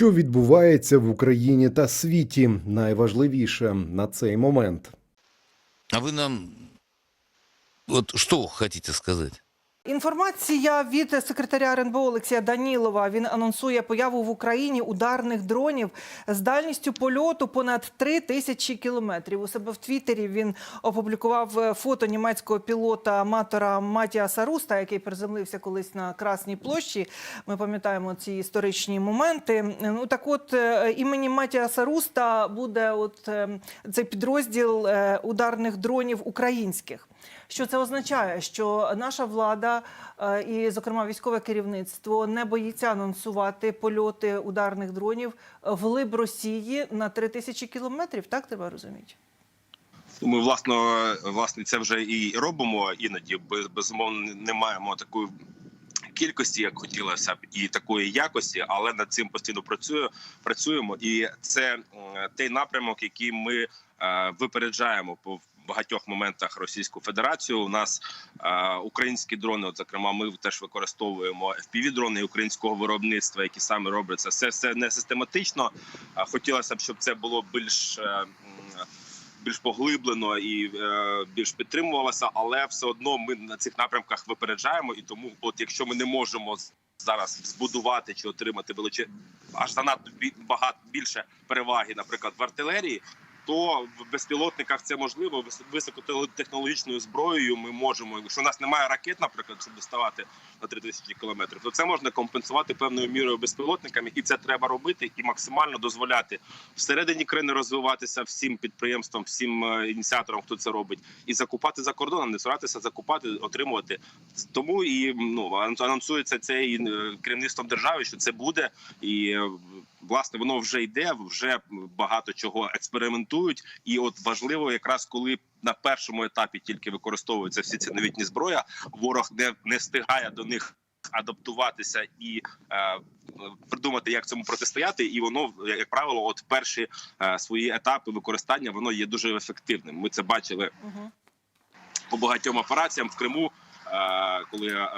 Що відбувається в Україні та світі, найважливіше на цей момент. А ви нам от що хочете сказать? Інформація від секретаря РНБО Олексія Данілова. Він анонсує появу в Україні ударних дронів з дальністю польоту понад 3 тисячі кілометрів. У себе в Твіттері він опублікував е, фото німецького пілота аматора Матіаса Руста, який приземлився колись на Красній площі. Ми пам'ятаємо ці історичні моменти. Ну так, от е, імені Матіаса Руста буде от е, цей підрозділ е, ударних дронів українських. Що це означає? Що наша влада е, і, зокрема, військове керівництво не боїться анонсувати польоти ударних дронів в глиб Росії на 3 тисячі кілометрів. Так треба розуміти? Ми власно власне це вже і робимо іноді. Без- Безумовно, не маємо такої кількості, як хотілося б, і такої якості, але над цим постійно працює, працюємо. І це той напрямок, який ми е, випереджаємо багатьох моментах Російську Федерацію. У нас е, українські дрони, от зокрема, ми теж використовуємо fpv дрони українського виробництва, які саме робляться. Все все не систематично. Хотілося б, щоб це було більш. е, більш поглиблено і е, більш підтримувалося, але все одно ми на цих напрямках випереджаємо. І тому, от якщо ми не можемо зараз збудувати чи отримати величе аж занадто багато більше переваги, наприклад, в артилерії. То в безпілотниках це можливо Вис- високотехнологічною зброєю. Ми можемо, якщо у нас немає ракет, наприклад, щоб доставати на 3000 кілометрів, то це можна компенсувати певною мірою безпілотниками, і це треба робити і максимально дозволяти всередині країни розвиватися всім підприємствам, всім е, ініціаторам, хто це робить, і закупати за кордоном, не старатися закупати, отримувати. Тому і ну анонсується це і е, керівництвом держави, що це буде, і е, власне воно вже йде, вже багато чого експериментують. І от важливо, якраз коли на першому етапі тільки використовуються всі ці новітні зброя, ворог не, не встигає до них. Адаптуватися і е, придумати, як цьому протистояти, і воно, як правило, от перші е, свої етапи використання воно є дуже ефективним. Ми це бачили Угу. по багатьом операціям в Криму, е, коли е,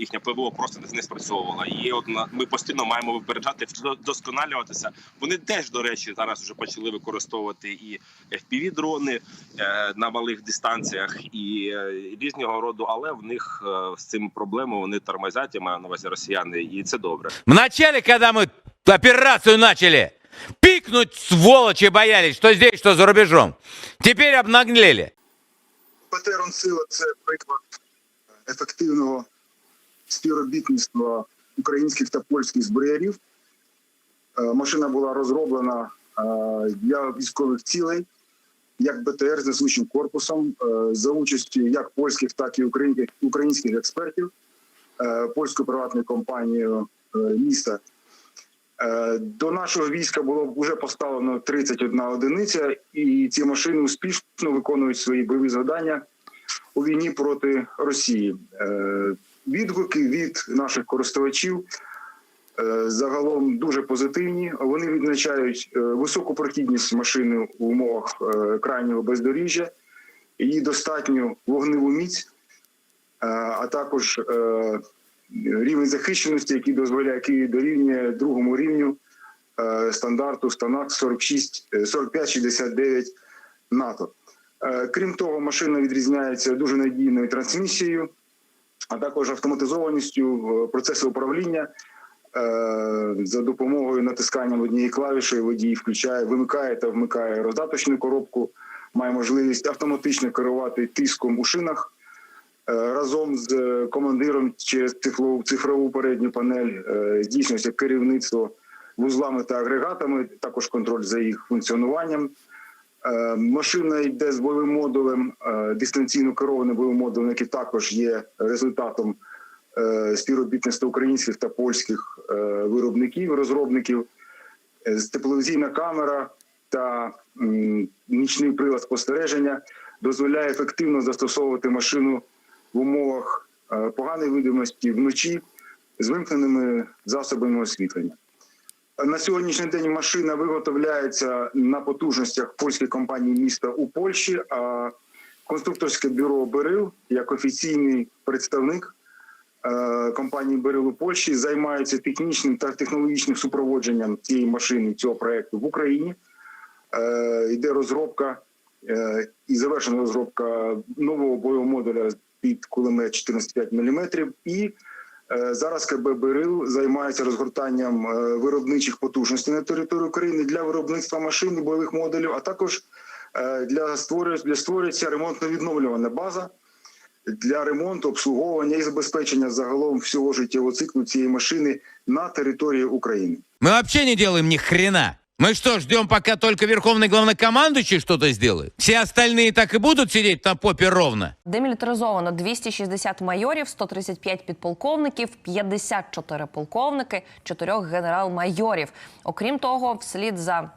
їхня ПВО просто не спрацьовувала. І от на- ми постійно маємо випереджати, вдосконалюватися. Вони теж, до речі, зараз вже почали використовувати і fpv дрони е, на малих дистанціях, і е, різного роду, але в них е, з цим проблеми вони тормозять, я маю на увазі росіяни, і це добре. Вначале, когда мы операцию начали, пикнуть сволочи боялись, что здесь, что за рубежом. Теперь обнаглели. Патерон сила це приклад ефективного співробітництва українських та польських зброярів. Е, Машина була розроблена е, для військових цілей, як БТР з несучим корпусом, е, за участю як польських, так і українських, експертів польською приватною компанією е, міста. До нашого війська було вже поставлено 31 одиниця, і ці машини успішно виконують свої бойові завдання у війні проти Росії. Відгуки від наших користувачів е, загалом дуже позитивні. Вони відзначають е, високу прохідність машини в умовах е, крайнього бездоріжжя, її достатню вогневу міць, а також рівень захищеності, який дозволяє який дорівнює другому рівню стандарту станак 46 е, 45-69 НАТО. Крім того, машина відрізняється дуже надійною трансмісією, а також автоматизованістю процесу управління. Е, За допомогою натискання однієї клавіші водій включає, вимикає та вмикає роздаточну коробку, має можливість автоматично керувати тиском у шинах. Е, Разом з командиром через цифрову передню панель е, здійснюється керівництво вузлами та агрегатами, також контроль за їх функціонуванням. Е, Машина йде з бойовим модулем, е, дистанційно керованим бойовим модулем, який також є результатом е, співробітництва українських та польських виробників, розробників. Тепловізійна камера та нічний прилад спостереження дозволяє ефективно застосовувати машину в умовах поганої видимості вночі з вимкненими засобами освітлення. На сьогоднішній день машина виготовляється на потужностях польської компанії міста у Польщі. А конструкторське бюро Берил як офіційний представник е, компанії Берил у Польщі займаються технічним та технологічним супроводженням цієї машини, цього проекту в Україні. Е, Йде розробка е, і завершена розробка нового бойового модуля під кулемет 14,5 мм. І зараз КБ Берил займається розгортанням е, виробничих потужностей на території України для виробництва машин і бойових моделів, а також е, для створюється ремонтно-відновлювана база для ремонту, обслуговування і забезпечення загалом всього життєвого циклу цієї машини на території України. Ми взагалі не робимо ні хрена. Мы что, ждем, пока только верховный главнокомандующий что-то сделает? Все остальные так и будут сидеть на попе ровно? Демілітаризовано 260 майорів, 135 підполковників, 54 полковники, 4 генерал-майорів. Окрім того, вслід за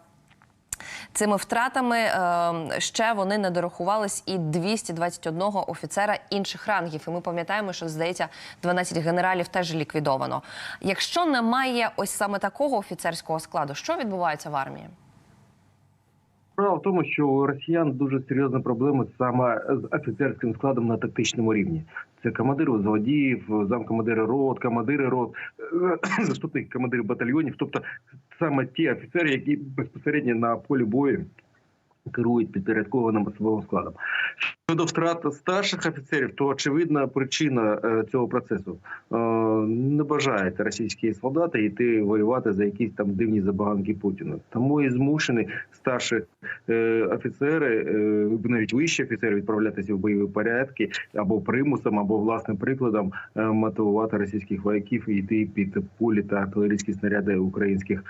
цими втратами е, ще вони не дорахувались і 221 офіцера інших рангів. І ми пам'ятаємо, що здається, 12 генералів теж ліквідовано. Якщо немає ось саме такого офіцерського складу, що відбувається в армії? Справа в тому, що у росіян дуже серйозна проблема саме з офіцерським складом на тактичному рівні. Це командири взводів, замкомандири рот, командири рот, е, заступники командири батальйонів, тобто саме ті офіцери, які безпосередньо на полі бою керують підпорядкованим особовим складом. Щодо втрат старших офіцерів, то очевидна причина е, цього процесу Е, не бажають російські солдати йти воювати за якісь там дивні забаганки Путіна. Тому і змушені старші е, офіцери, е, навіть вищі офіцери, відправлятися в бойові порядки або примусом, або власним прикладом мотивувати російських вояків і йти під пулі та артилерійські снаряди українських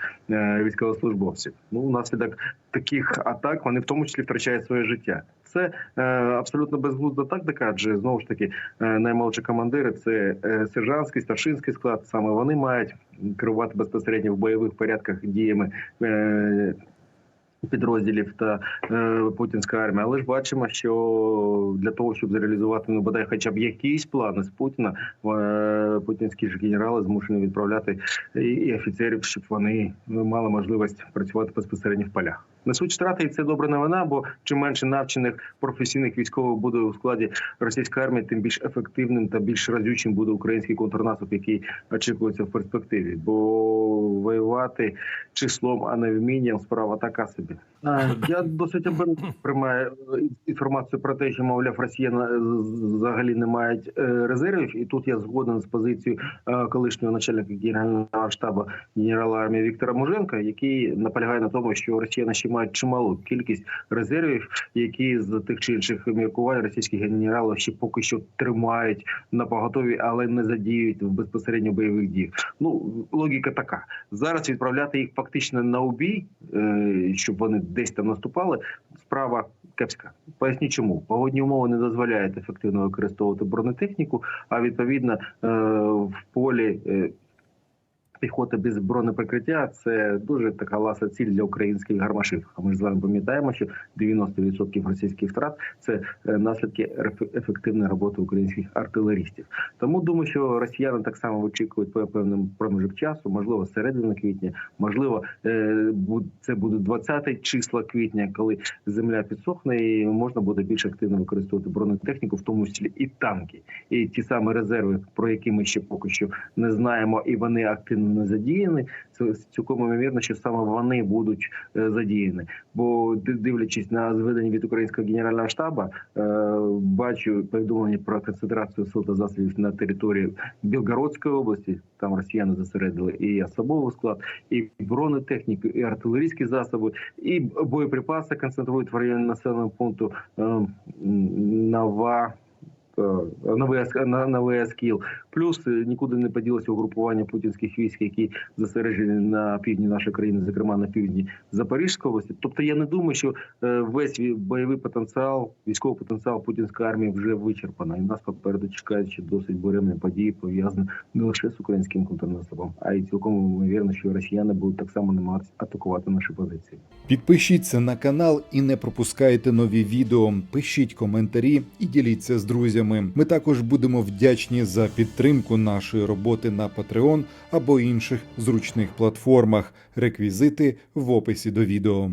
військовослужбовців. Ну, внаслідок таких атак вони в тому числі втрачають своє життя. Це е, абсолютно безглузда тактика, адже знову ж таки е, наймолодші командири це е, сержантський, старшинський склад. Саме вони мають керувати безпосередньо в бойових порядках діями. Е, Підрозділів та е, путінська армія, але ж бачимо, що для того, щоб зреалізувати ну, бодай хоча б якісь плани з Путіна, е, путінські ж генерали змушені відправляти і, і офіцерів, щоб вони мали можливість працювати безпосередньо в полях. Несуть втрати, і це добра новина. Бо чим менше навчених професійних військових буде у складі російської армії, тим більш ефективним та більш разючим буде український контрнаступ, який очікується в перспективі. Бо воювати числом, а не вмінням справа така собі. Я досить обережно приймаю е, інформацію про те, що мовляв росіяни е, взагалі не мають е, резервів, і тут я згоден з позицією е, колишнього начальника генерального штабу генерала армії Віктора Муженка, який наполягає на тому, що росіяни ще мають чималу кількість резервів, які з тих чи інших міркувань російські генерали ще поки що тримають на поготові, але не задіють в безпосередньо бойових діях. Ну логіка така: зараз відправляти їх фактично на убій, щоб вони десь там наступали. Справа кепська. Поясню, чому погодні умови не дозволяють ефективно використовувати бронетехніку, а відповідно е, в полі. Піхота без бронеприкриття це дуже така ласа ціль для українських гармашів. А ми ж з вами пам'ятаємо, що 90% російських втрат це е, наслідки еф- ефективної роботи українських артилерістів. Тому думаю, що росіяни так само очікують по певним проміжок часу, можливо, середина квітня, можливо, е, це буде 20 числа квітня, коли земля підсохне, і можна буде більш активно використовувати бронетехніку, в тому числі і танки, і ті самі резерви, про які ми ще поки що не знаємо, і вони активно не задіяні. Це цілком ймовірно, що саме вони будуть е, задіяні. Бо дивлячись на зведення від українського генерального штабу, е, бачу повідомлення про концентрацію сил засобів на території Білгородської області. Там росіяни зосередили і особовий склад, і бронетехніку, і артилерійські засоби, і боєприпаси концентрують в районі населеного пункту е, Нова. Е, на- новий Аскіл. Плюс е, нікуди не поділося угрупування путінських військ, які зосереджені на півдні нашої країни, зокрема на півдні Запорізької області. Тобто я не думаю, що е, весь бойовий потенціал, військовий потенціал путінської армії вже вичерпано. І нас попереду чекають ще досить буремні події, пов'язані не лише з українським контрнаступом, а й цілком ймовірно, що росіяни будуть так само намагатися атакувати наші позиції. Підпишіться на канал і не пропускайте нові відео. Пишіть коментарі і діліться з друзями. Ми також будемо вдячні за підтримку нашої роботи на Patreon або інших зручних платформах. Реквізити в описі до відео.